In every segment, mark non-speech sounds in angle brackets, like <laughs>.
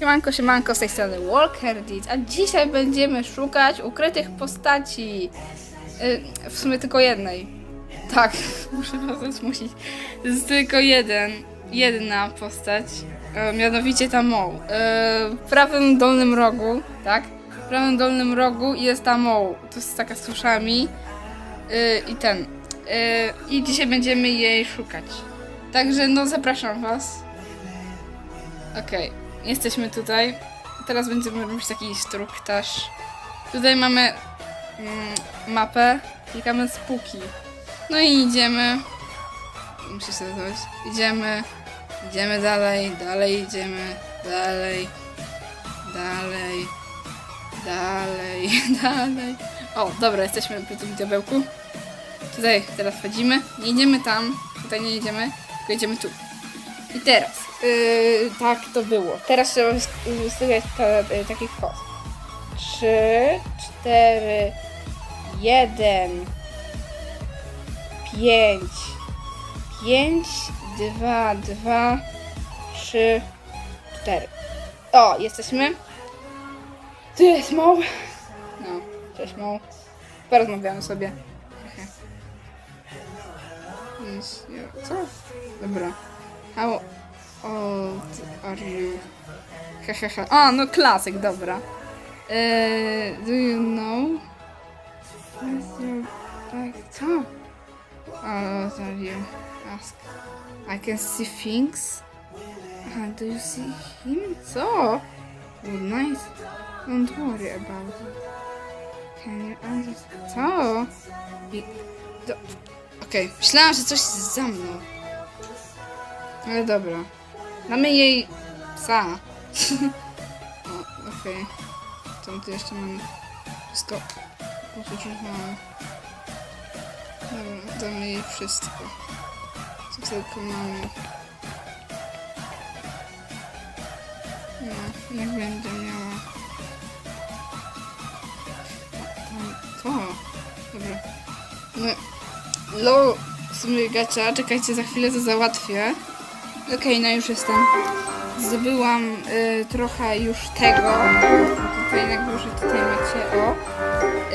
Siemanko, siemanko, z tej strony Walker Deeds, a dzisiaj będziemy szukać ukrytych postaci. Y, w sumie tylko jednej. Tak, <laughs> muszę was zmusić. Jest tylko jeden, jedna postać, e, mianowicie ta Moł. E, w prawym dolnym rogu, tak? W prawym dolnym rogu jest ta Moł. To jest taka z uszami. Y, I ten. I dzisiaj będziemy jej szukać. Także no zapraszam was. Okej, jesteśmy tutaj. Teraz będziemy robić taki instruktaż. Tutaj mamy mm, mapę, klikamy spółki. No i idziemy. Muszę sobie zaznaczyć. Idziemy, idziemy dalej, dalej idziemy, dalej, dalej, dalej, <laughs> dalej. O, dobra, jesteśmy przy tym diabełku. Tutaj teraz wchodzimy. Nie idziemy tam, tutaj nie idziemy, tylko idziemy tu. I teraz, yy, tak to było. Teraz trzeba wys- wystawiać ta, y, taki kod. 3, 4, 1, 5, 5, 2, 2, 3, 4. O, jesteśmy. Tu jest Moł. No, cześć Moł. Porozmawiamy sobie. Co? Dobra. How old are you? Hehehe. A, no klasyk, dobra. Eee, do you know? What's your like, co? How old are you? Ask. I can see things. Do you see him? Co? Good night. Don't worry about it. Can you understand? Co? I- do- Okej, myślałam, że coś jest za mną. Ale dobra. Mamy jej psa. <laughs> o, okej. Co my tu jeszcze mamy? Wszystko używane. Dobra, damy jej wszystko. Co tylko mamy. No, jak będę miała. O, tam. Dobra. No, low w sumie gacza, czekajcie, za chwilę to załatwię. Okej, no już jestem. Zdobyłam y, trochę już tego. Tutaj na górze tutaj macie o.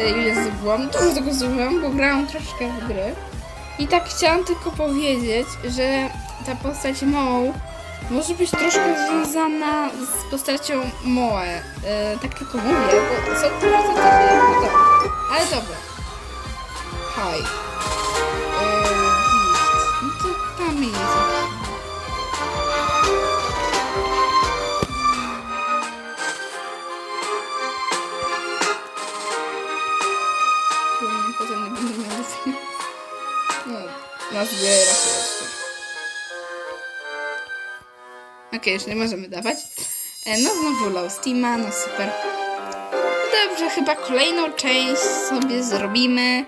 Y, ile zdobyłam? Dużo tego zdobyłam, bo grałam troszkę w gry. I tak chciałam tylko powiedzieć, że ta postać Moł może być troszkę związana z postacią Moe. Y, tak tylko mówię, bo są to bardzo takie. Nazbiera się jeszcze. Okej, już nie możemy dawać. E, No znowu low Steama, no super. Dobrze, chyba kolejną część sobie zrobimy.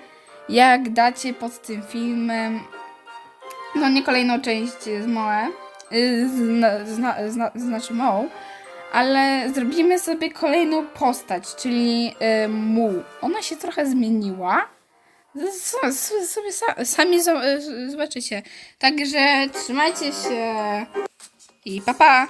Jak dacie pod tym filmem. No nie kolejną część z Moe. y, Zna, zna, zna, znaczy Moł. Ale zrobimy sobie kolejną postać, czyli y, Mu. Ona się trochę zmieniła. Sobie sa, sami y, zobaczycie. Także trzymajcie się i pa pa!